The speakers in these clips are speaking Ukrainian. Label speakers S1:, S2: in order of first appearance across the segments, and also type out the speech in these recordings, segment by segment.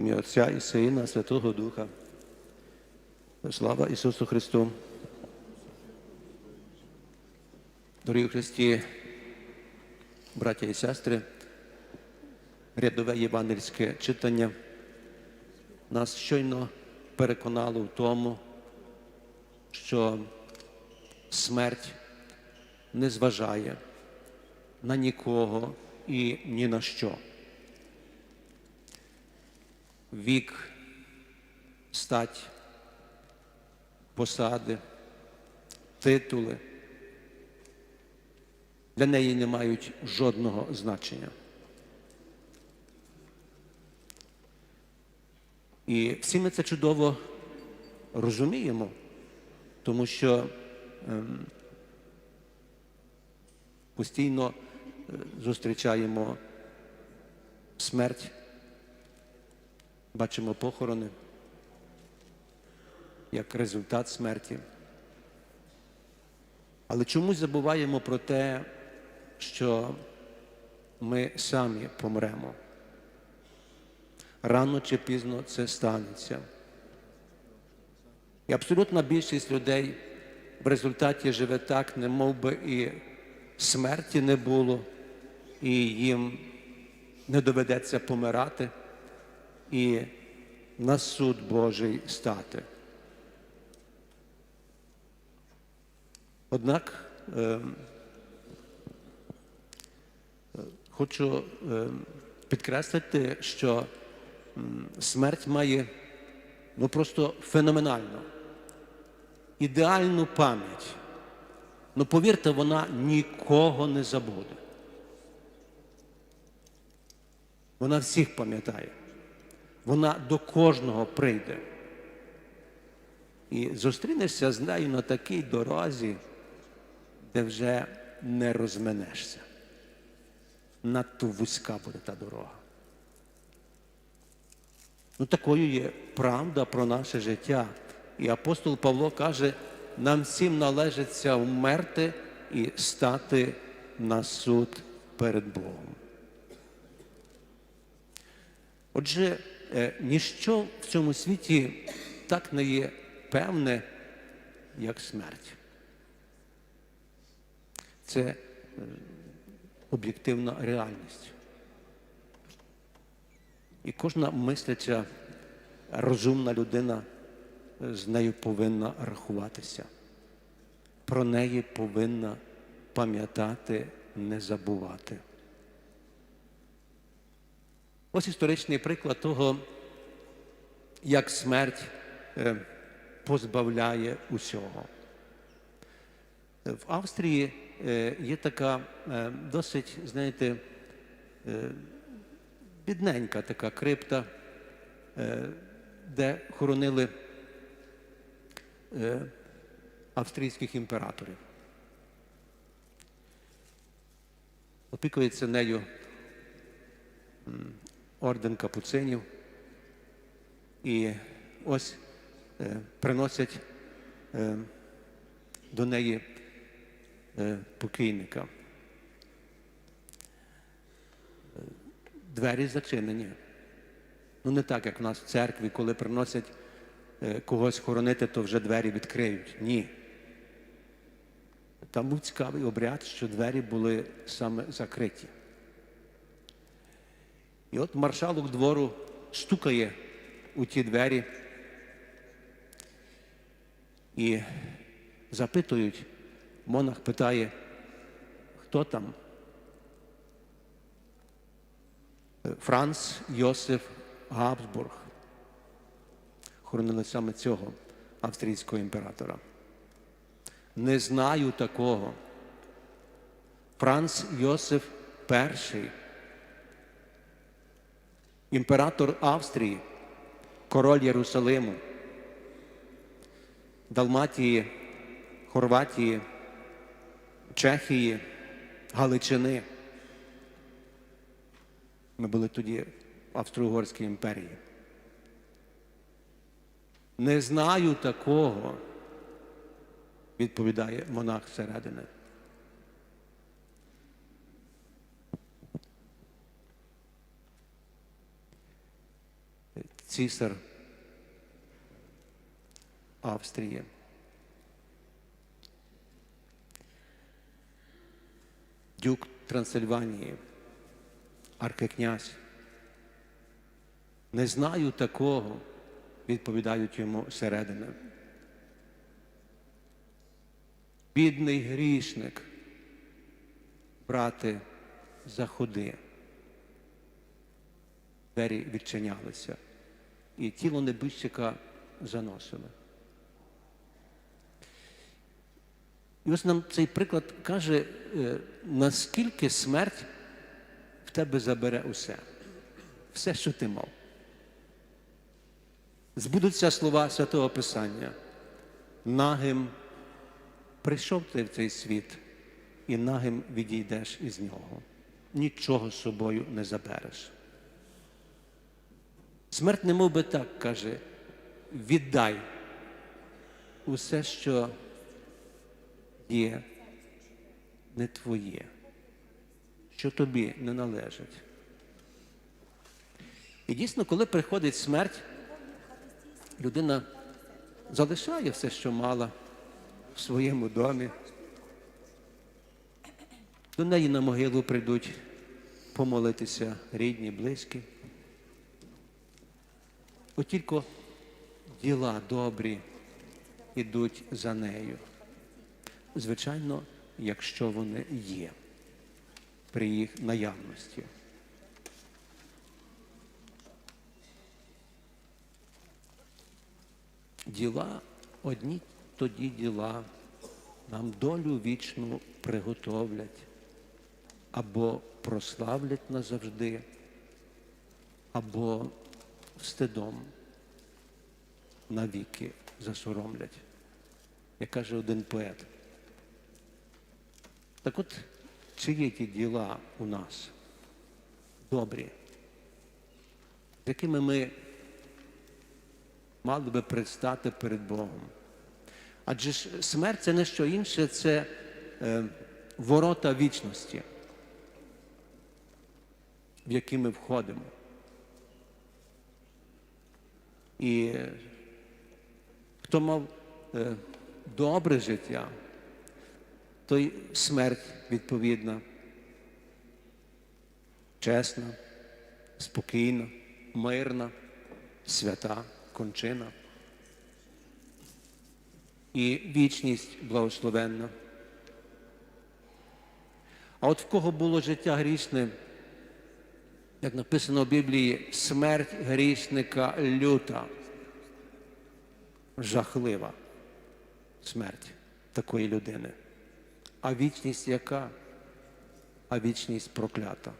S1: ім'я Отця і Сина, Святого Духа. Слава Ісусу Христу. Дорогі Христі, браття і сестри, рядове євангельське читання нас щойно переконало в тому, що смерть не зважає на нікого і ні на що. Вік, стать, посади, титули для неї не мають жодного значення. І всі ми це чудово розуміємо, тому що ем, постійно е, зустрічаємо смерть, бачимо похорони як результат смерті. Але чомусь забуваємо про те, що ми самі помремо. Рано чи пізно це станеться. І абсолютна більшість людей в результаті живе так, не мов би і смерті не було, і їм не доведеться помирати і на суд Божий стати. Однак ем, хочу ем, підкреслити, що смерть має ну просто феноменальну, ідеальну пам'ять. Ну, повірте, вона нікого не забуде. Вона всіх пам'ятає. Вона до кожного прийде. І зустрінешся з нею на такій дорозі, де вже не розменешся. Надто вузька буде та дорога. Ну, такою є правда про наше життя. І апостол Павло каже, нам всім належиться вмерти і стати на суд перед Богом. Отже, ніщо в цьому світі так не є певне, як смерть. Це е, об'єктивна реальність. І кожна мисляча, розумна людина з нею повинна рахуватися. Про неї повинна пам'ятати, не забувати. Ось історичний приклад того, як смерть е, позбавляє усього. В Австрії е, є така е, досить, знаєте, бідненька така крипта, де хоронили австрійських імператорів. Опікується нею орден капуцинів. І ось е, приносять е, до неї е, покійника. Двері зачинені. Ну, не так, як в нас в церкві, коли приносять е, когось хоронити, то вже двері відкриють. Ні. Там був цікавий обряд, що двері були саме закриті. І от маршалок двору стукає у ті двері і запитують, монах питає, хто там? Франц Йосиф Габсбург. Хоронили саме цього австрійського імператора. Не знаю такого. Франц Йосиф І, імператор Австрії, король Єрусалиму, Далматії, Хорватії, Чехії, Галичини. Ми були тоді в Австро-Угорській імперії. Не знаю такого, відповідає монах зсередини. Цісар Австрії. Дюк Трансильванії, аркикнязь. Не знаю такого, відповідають йому середини. Бідний грішник, брати, заходи. Двері відчинялися, і тіло небіжчика заносили. І ось нам цей приклад каже, е, наскільки смерть в тебе забере усе, все, що ти мав. Збудуться слова Святого Писання. Нагим прийшов ти в цей світ, і нагим відійдеш із нього. Нічого з собою не забереш. Смерть не мов би так каже, віддай усе, що є не твоє, що тобі не належить. І дійсно, коли приходить смерть, людина залишає все, що мала в своєму домі. До неї на могилу прийдуть помолитися рідні, близькі. От тільки діла добрі йдуть за нею. Звичайно, якщо вони є при їх наявності. Діла, одні тоді діла нам долю вічну приготовлять або прославлять назавжди, або стидом навіки засоромлять, як каже один поет. Так от, чи є ті діла у нас добрі, якими ми мали би предстати перед Богом? Адже ж смерть це не що інше, це е, ворота вічності, в які ми входимо. І хто мав е, добре життя, той смерть відповідна, чесна, спокійна, мирна, свята, кончина. І вічність благословенна. А от в кого було життя грішне, як написано в Біблії, смерть грішника люта, жахлива смерть такої людини. А вічність яка? А вічність проклята.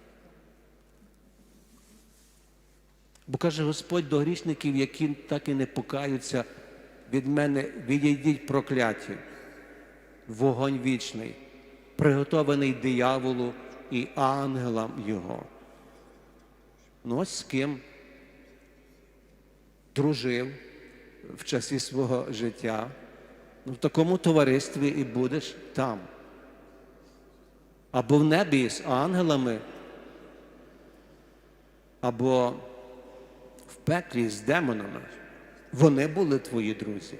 S1: Бо каже Господь до грішників, які так і не покаються, від мене відійдіть прокляті, вогонь вічний, приготований дияволу і ангелам його. Ну ось з ким дружив в часі свого життя, ну, в такому товаристві і будеш там. Або в небі з ангелами, або в пеклі з демонами. Вони були твої друзі.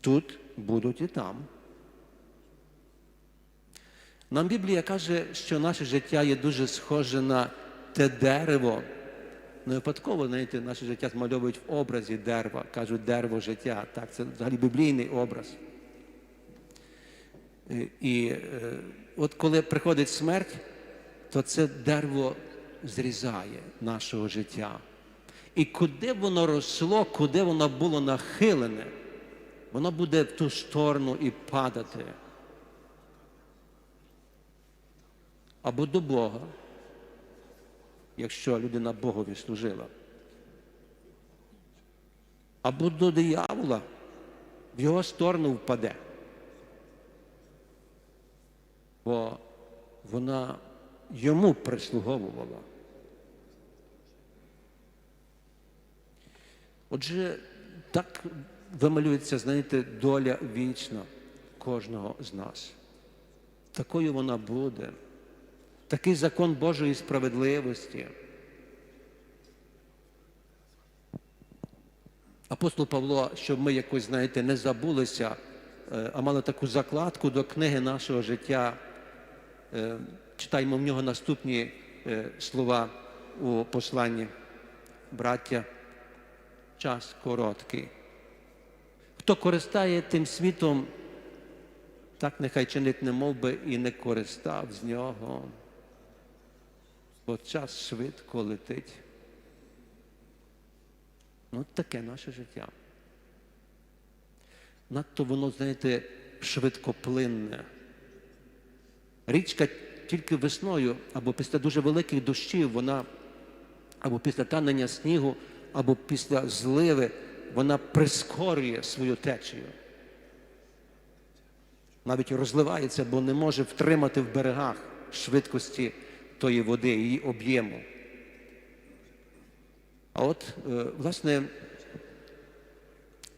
S1: Тут будуть і там. Нам Біблія каже, що наше життя є дуже схоже на те дерево. Не випадково, знаєте, наше життя змальовують в образі дерева, кажуть дерево життя. Так, це взагалі біблійний образ. І, і е, от коли приходить смерть, то це дерево зрізає нашого життя. І куди воно росло, куди воно було нахилене, воно буде в ту сторону і падати. Або до Бога, якщо людина Богові служила, або до диявола в його сторону впаде. Бо вона йому прислуговувала. Отже, так вималюється, знаєте, доля вічна кожного з нас. Такою вона буде. Такий закон Божої справедливості. апостол Павло, щоб ми якось, знаєте, не забулися, е, а мали таку закладку до книги нашого життя. Е, Читаємо в нього наступні е, слова у посланні. Браття, час короткий. Хто користає тим світом, так нехай чинить не мов би і не користав з нього, бо час швидко летить. Ну, таке наше життя. Надто воно, знаєте, швидкоплинне. Річка тільки весною або після дуже великих дощів, вона або після танення снігу, або після зливи, вона прискорює свою течію. Навіть розливається, бо не може втримати в берегах швидкості тої води, її об'єму. А от, е, власне,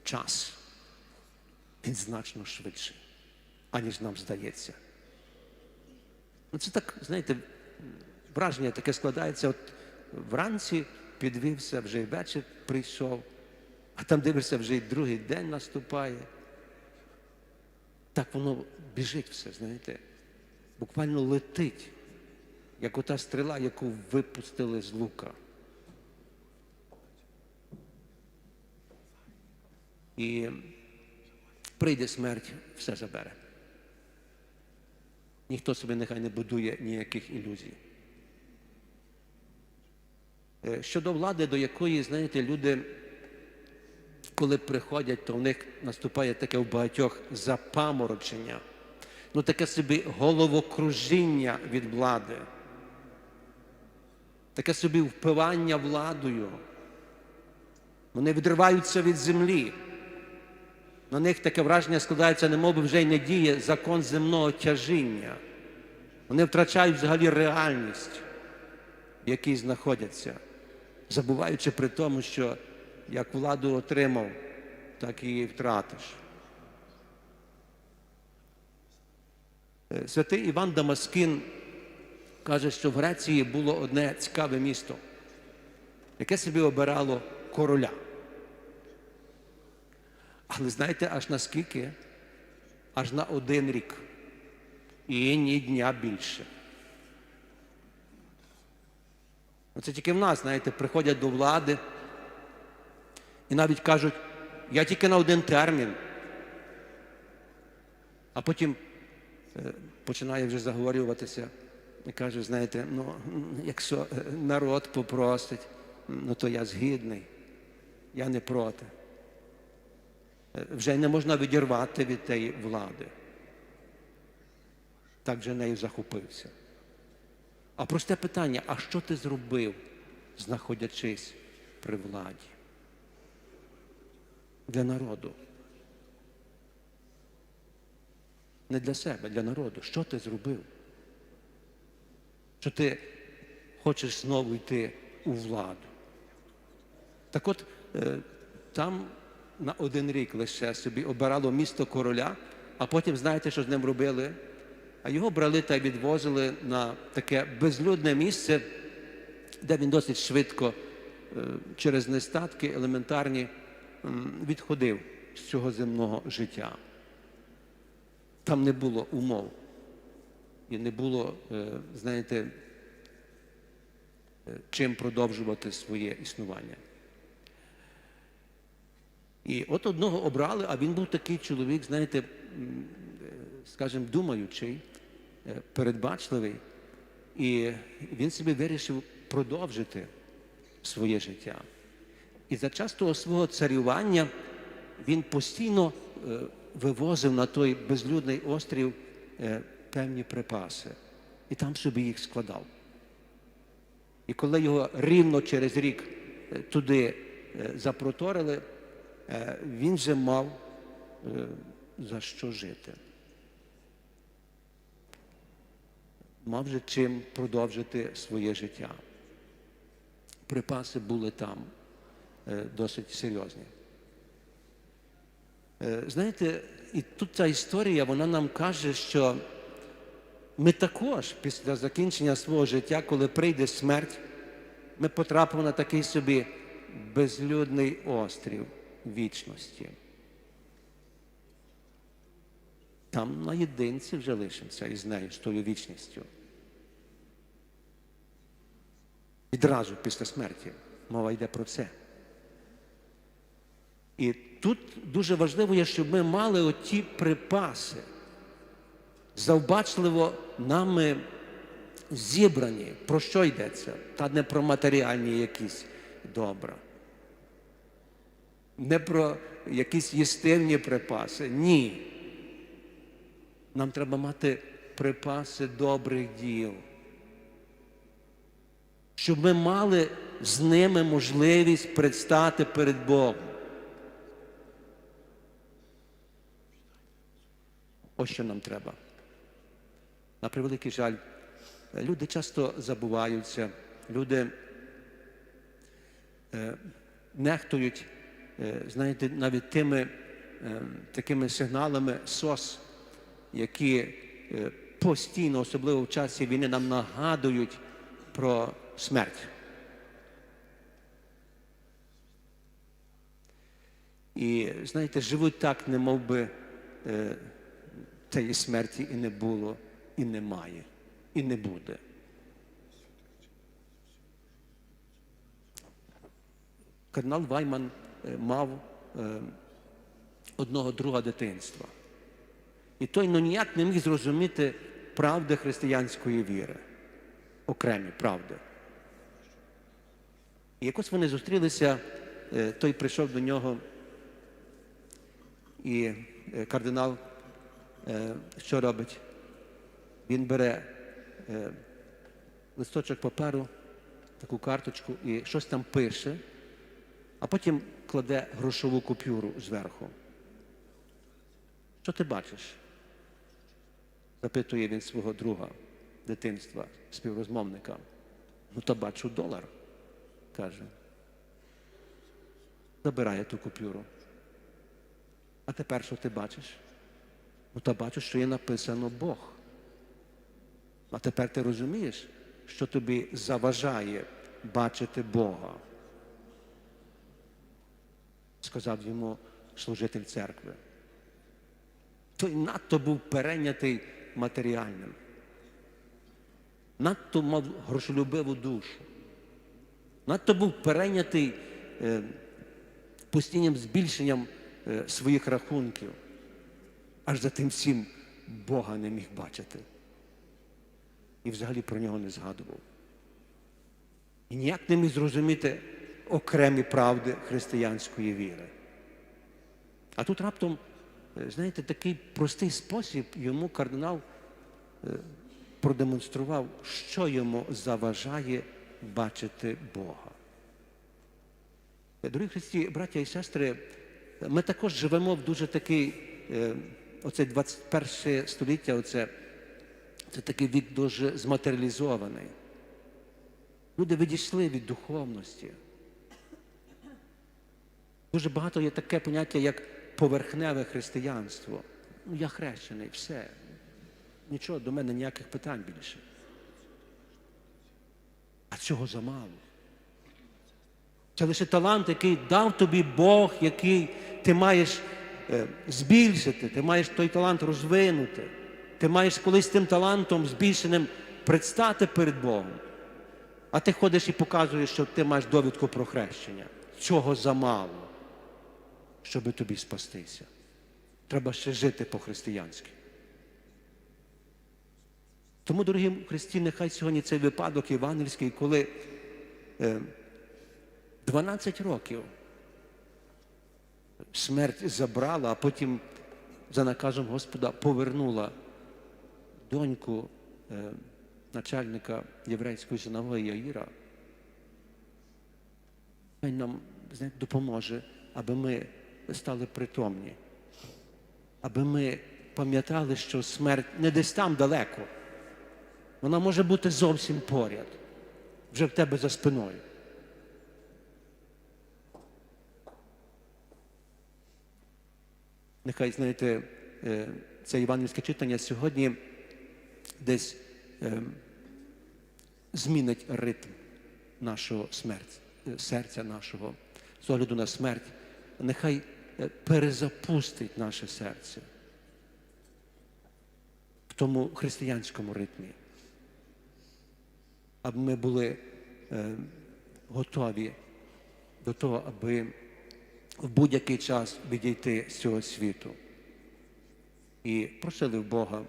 S1: час він значно швидший, аніж нам здається. Ну, це так, знаєте, враження таке складається. От вранці підвівся, вже й вечір прийшов, а там дивишся, вже й другий день наступає. Так воно біжить все, знаєте, буквально летить, як ота стріла, яку випустили з лука. І прийде смерть, все забере. Ніхто собі нехай не будує ніяких ілюзій. Е, Щодо влади, до якої, знаєте, люди, коли приходять, то в них наступає таке в багатьох запаморочення, ну таке собі головокружіння від влади, таке собі впивання владою. Вони відриваються від землі. На них таке враження складається, немов вже й не діє закон земного тяжіння. Вони втрачають взагалі реальність, в якій знаходяться, забуваючи при тому, що як владу отримав, так і її втратиш. Е, Святий Іван Дамаскин каже, що в Греції було одне цікаве місто, яке собі обирало короля. Але знаєте, аж наскільки? Аж на один рік. І ні дня більше. Це тільки в нас, знаєте, приходять до влади і навіть кажуть, я тільки на один термін. А потім е, починає вже заговорюватися і каже, знаєте, ну, якщо е, народ попросить, ну то я згідний, я не проти вже не можна відірвати від тієї влади. Так вже нею захопився. А просте питання: а що ти зробив, знаходячись при владі? Для народу. Не для себе, для народу. Що ти зробив? Що ти хочеш знову йти у владу? Так от е, там на один рік лише собі обирало місто короля, а потім знаєте, що з ним робили? А його брали та відвозили на таке безлюдне місце, де він досить швидко е, через нестатки елементарні відходив з цього земного життя. Там не було умов і не було, е, знаєте, е, чим продовжувати своє існування. І от одного обрали, а він був такий чоловік, знаєте, е, скажімо, думаючий, передбачливий. І він собі вирішив продовжити своє життя. І за час того свого царювання він постійно вивозив на той безлюдний острів певні припаси і там собі їх складав. І коли його рівно через рік е, туди е, запроторили, е, він вже мав за що жити. Мав вже чим продовжити своє життя. Припаси були там досить серйозні. Знаєте, і тут ця історія, вона нам каже, що ми також після закінчення свого життя, коли прийде смерть, ми потрапимо на такий собі безлюдний острів, вічності. Там наєдинці вже лишимося із нею, з тою вічністю. Відразу після смерті мова йде про це. І тут дуже важливо є, щоб ми мали оті припаси, завбачливо нами зібрані. Про що йдеться? Та не про матеріальні якісь добра. Не про якісь їстивні припаси. Ні. Нам треба мати припаси добрих діл. Щоб ми мали з ними можливість предстати перед Богом. Ось що нам треба. На превеликий жаль, люди часто забуваються, люди е, нехтують, е, знаєте, навіть тими е, такими сигналами СОС, які постійно, особливо в часі війни, нам нагадують про смерть. І знаєте, живуть так, не мов би цієї смерті і не було, і немає, і не буде. Кардинал Вайман е, мав е, одного друга дитинства. І той ну, ніяк не міг зрозуміти правди християнської віри, окремі правди. І якось вони зустрілися, е, той прийшов до нього, і кардинал що робить? Він бере е, листочок паперу, таку карточку і щось там пише, а потім кладе грошову купюру зверху. Що ти бачиш? запитує він свого друга дитинства, співрозмовника. Ну, то бачу долар, каже. Забирає ту купюру. А тепер що ти бачиш? Ну, та бачу, що є написано Бог. А тепер ти розумієш, що тобі заважає бачити Бога. Сказав йому служитель церкви. Той надто був перейнятий матеріальним. Надто мав грошолюбиву душу. Надто був перейнятий е, постійним збільшенням е, своїх рахунків. Аж за тим всім Бога не міг бачити. І взагалі про нього не згадував. І ніяк не міг зрозуміти окремі правди християнської віри. А тут раптом, е, знаєте, такий простий спосіб йому кардинал е, продемонстрував, що йому заважає бачити Бога. Дорогі Христі, браття і сестри, ми також живемо в дуже такий, е, оце 21 століття, оце, це такий вік дуже зматеріалізований. Люди відійшли від духовності. Дуже багато є таке поняття, як поверхневе християнство. Ну, я хрещений, все. Нічого, до мене ніяких питань більше. А цього замало. Це лише талант, який дав тобі Бог, який ти маєш е, збільшити, ти маєш той талант розвинути. Ти маєш колись тим талантом збільшеним предстати перед Богом. А ти ходиш і показуєш, що ти маєш довідку про хрещення. Цього замало, щоб тобі спастися. Треба ще жити по-християнськи. Тому, дорогі Христі, нехай сьогодні цей випадок євангельський, коли е, 12 років смерть забрала, а потім за наказом Господа повернула доньку е, начальника єврейської синагоги Яїра. Хай нам знаєте, допоможе, аби ми стали притомні, аби ми пам'ятали, що смерть не десь там далеко. Вона може бути зовсім поряд, вже в тебе за спиною. Нехай, знаєте, е, це євангельське читання сьогодні десь е, змінить ритм нашого смерті, серця нашого з огляду на смерть. нехай е, перезапустить наше серце в тому християнському ритмі, аби ми були е, готові до того, аби в будь-який час відійти з цього світу. І просили в Бога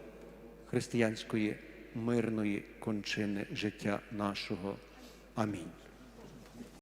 S1: християнської мирної кончини життя нашого. Амінь.